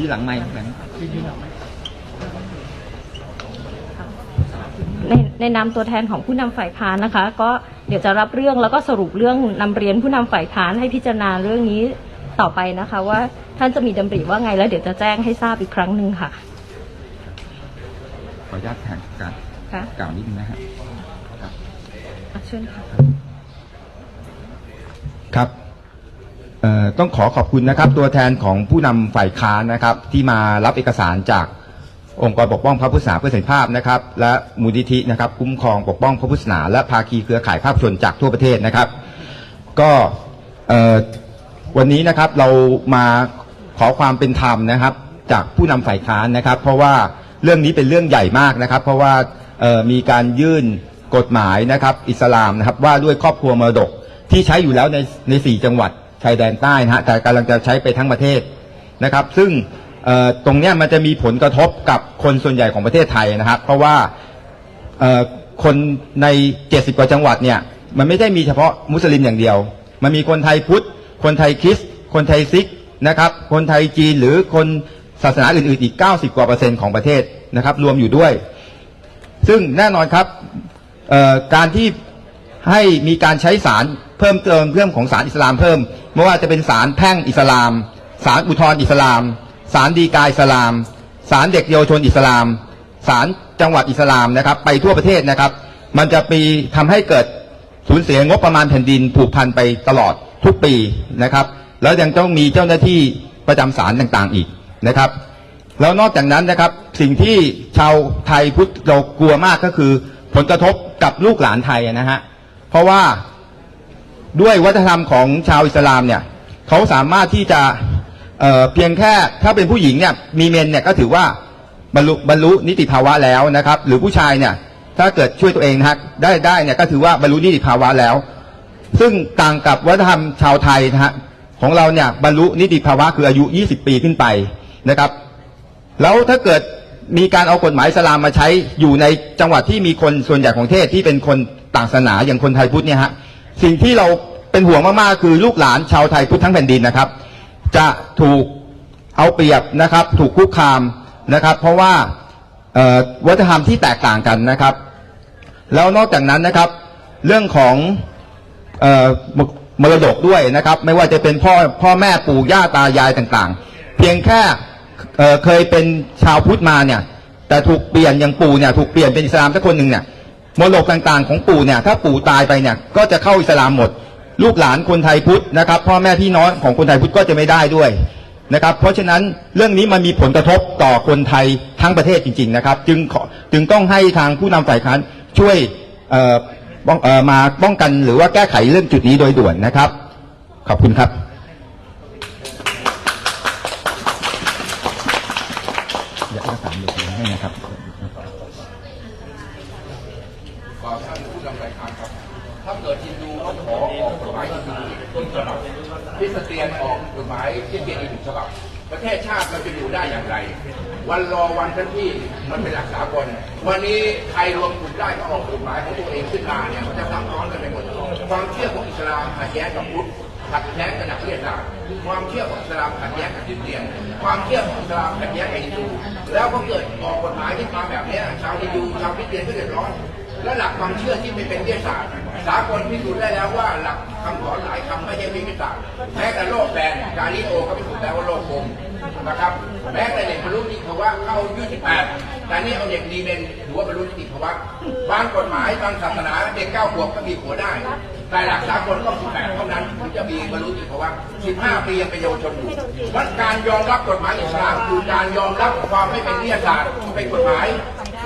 ยืนหลังไม้หลังในในนามตัวแทนของผู้นำฝ่ายค้านนะคะ ก็เดี๋ยวจะรับเรื่องแล้วก็สรุปเรื่องนำเรียนผู้นำฝ่ายค้านให้พิจารณาเรื่องนี้ต่อไปนะคะ ว่าท่านจะมีดำริว่าไงแล้วเดี๋ยวจะแจ้งให้ทราบอีกครั้งหนึ่งค่ะขออนุญาตแทนการค่ะกล่าวนิดนึงนะฮะอะเชิญค่ะครับ เอ่อต้องขอขอบคุณนะครับ ตัวแทนของผู้นำฝ่ายค้านนะครับ ที่มารับเอกสารจากองค์กรปกป้องพระพุทธศาสนาเพื่อสันติภาพนะครับ และมูลนิธินะครับ คุ้มครองปกป้องพระพุทธศาสนาและภาคีเครือข่ายภาพชนจากทั่วประเทศนะครับ ก็เอ่อวันนี้นะครับเรามาขอความเป็นธรรมนะครับ จากผู้นำฝ่ายค้านนะครับ เพราะว่าเรื่องนี้เป็นเรื่องใหญ่มากนะครับ เพราะว่าเอ่อมีการยื่นกฎหมายนะครับ อิสลามนะครับว่าด้วยครอบครัวมรดกที่ใช้อยู่แล้วในในสี่จังหวัด ชายแดนใต้นะฮะแต่กำลังจะใช้ไปทั้งประเทศนะครับ ซึ่งตรงนี้มันจะมีผลกระทบกับคนส่วนใหญ่ของประเทศไทยนะครับ เพราะว่าคนใน 70 กว่าจังหวัดเนี่ยมันไม่ได้มีเฉพาะมุสลิมอย่างเดียว มันมีคนไทยพุทธ คนไทยคริสต์คนไทยซิกนะครับ คนไทยจีนหรือคนศาสนาอื่นๆอีก 90 กว่าเปอร์เซ็นต์ของประเทศนะครับ รวมอยู่ด้วย ซึ่งแน่นอนครับการที่ ให้มีการใช้สารเพิ่มเติมเรื่องของสารอิสลามเพิ่มไม่ว่าจะเป็นสารแพ่งอิสลาม สารอุทธรอิสลาม สารดีกาอิสลาม สารเด็กเยาวชนอิสลาม สารจังหวัดอิสลามนะครับ ไปทั่วประเทศนะครับ มันจะปีทำให้เกิดสูญเสียงบประมาณแผ่นดินผูกพันไปตลอดทุกปีนะครับ แล้วยังต้องมีเจ้าหน้าที่ประจำศาลต่างๆอีกนะครับ แล้วนอกจากนั้นนะครับสิ่งที่ชาวไทยพุทธเรากลัวมากก็คือผลกระทบกับลูกหลานไทยนะฮะ เพราะว่าด้วยวัฒนธรรมของชาวอิสลามเนี่ยเขาสามารถที่จะเเพียงแค่ถ้าเป็นผู้หญิงเนี่ยมีเมนเนี่ยก็ถือว่าบรรลุบรรลุนิติภาวะแล้วนะครับ หรือผู้ชายเนี่ยถ้าเกิดช่วยตัวเองนะฮะได้ได้เนี่ยก็ถือว่าบรรลุนิติภาวะแล้ว ซึ่งต่างกับวัฒนธรรมชาวไทยนะฮะของเราเนี่ยบรรลุนิติภาวะคืออายุ 20 ปีขึ้นไปนะครับ แล้วถ้าเกิดมีการเอากฎหมายอิสลามมาใช้อยู่ในจังหวัดที่มีคนส่วนใหญ่ของเทศที่เป็นคน ต่างศาสนาอย่างคนไทยพุทธเนี่ยฮะสิ่งที่เราเป็นห่วงมากๆคือลูกหลานชาวไทยพุทธทั้งแผ่นดินนะครับ จะถูกเอาเปรียบนะครับ ถูกคุกคามนะครับ เพราะว่าวัฒนธรรมที่แตกต่างกันนะครับ แล้วนอกจากนั้นนะครับ เรื่องของออมรดกด้วยนะครับ ไม่ว่าจะเป็นพ่อพ่อแม่ปู่ย่าตายายต่างๆ เพียงแค่เเคยเป็นชาวพุทธมาเนี่ย แต่ถูกเปลี่ยนอย่างปู่เนี่ยถูกเปลี่ยนเป็นอิสลามสักคนหนึ่งเนี่ย มรดกต่างๆของปู่เนี่ยถ้าปู่ตายไปเนี่ยก็จะเข้าอิสลามหมด ลูกหลานคนไทยพุทธนะครับ พ่อแม่พี่น้องของคนไทยพุทธก็จะไม่ได้ด้วยนะครับ เพราะฉะนั้นเรื่องนี้มันมีผลกระทบต่อคนไทยทั้งประเทศจริง ๆนะครับ จึงขอจึงต้องให้ทางผู้นำฝ่ายค้านช่วยเอ่อมาป้องกันหรือว่าแก้ไขเรื่องจุดนี้โดยด่วนนะครับ ขอบคุณครับ อยากจะถามเด็กให้นะครับ ขอท่านผู้นำรายการครับ ถ้าเกิดฮินดูเขาขอออกกฎหมายฮินดูต้นฉบับคริสเตียนออกกฎหมายคริสเตียนอีกหนึ่งฉบับ ประเทศชาติมันจะอยู่ได้อย่างไร วันรอวันทันที่มันเป็นหลักสากลวันนี้ใครรวมกลุ่มได้ก็ออกกฎหมายของตัวเองขึ้นมาเนี่ยมันจะซับซ้อนกันไปหมดความเชื่อของอิสลามขัดแย้งกับพุทธขัดแย้งกับนักวิทยาศาสตร์ความเชื่อของอิสลามขัดแย้งกับคริสเตียน ความเชื่อของอิสลามขัดแย้งกับฮินดู แล้วก็เกิดออกกฎหมายที่มาแบบนี้ชาวฮินดูชาวคริสเตียนก็เดือดร้อน และหลักความเชื่อที่ไม่เป็นวิทยาศาสตร์สากลพิสูจน์ได้แล้วว่าหลักคำสอนหลายคำไม่ใช่วิทยาศาสตร์แม้แต่โลกแบนกาลิโอก็พิสูจน์แล้วว่าโลกกลมนะครับแม้แต่เด็กบรรลุนิติภาวะเข้ายุ18แต่นี่เอาเด็กดีเมนถือว่าบรรลุนิติภาวะบางกฎหมายบางศาสนาเด็ก9ขวบก็มีผัวได้ แต่หลักสากลต้อง18เท่านั้นถึงจะมีบรรลุนิติภาวะ15ปียังเป็นเยาวชนอยู่วัดการยอมรับกฎหมายอิสลามคือการยอมรับความไม่เป็นวิทยาศาสตร์เป็นกฎหมาย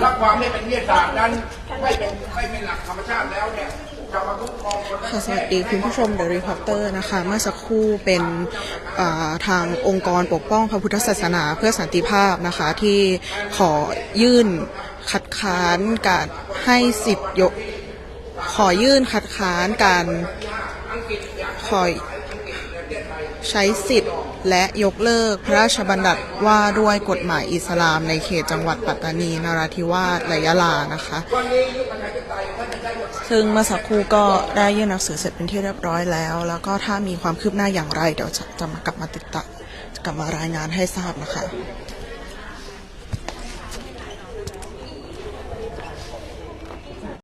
และความไม่เป็นวิทยาศาสตร์นั้นไม่เป็นไม่เป็นหลักธรรมชาติแล้วเนี่ยจะมาคุ้มครองคนค่ะสวัสดีคุณผู้ชม The Reporter นะคะ เมื่อสักครู่เป็นอ่าทางองค์กรปกป้องพระพุทธศาสนาเพื่อสันติภาพนะคะ ที่ขอยื่นคัดค้านการให้สิทธิ์ยก ขอยื่นคัดค้านการขอ ใช้สิทธิ์และยกเลิกพระราชบัญญัติว่าด้วยกฎหมายอิสลามในเขตจังหวัดปัตตานีนราธิวาสและยะลานะคะ ซึ่งเมื่อสักครู่ก็ได้ยื่นหนังสือเสร็จเป็นที่เรียบร้อยแล้ว แล้วก็ถ้ามีความคืบหน้าอย่างไร เดี๋ยวจะจะมากลับมาติดตามกลับมารายงานให้ทราบนะคะ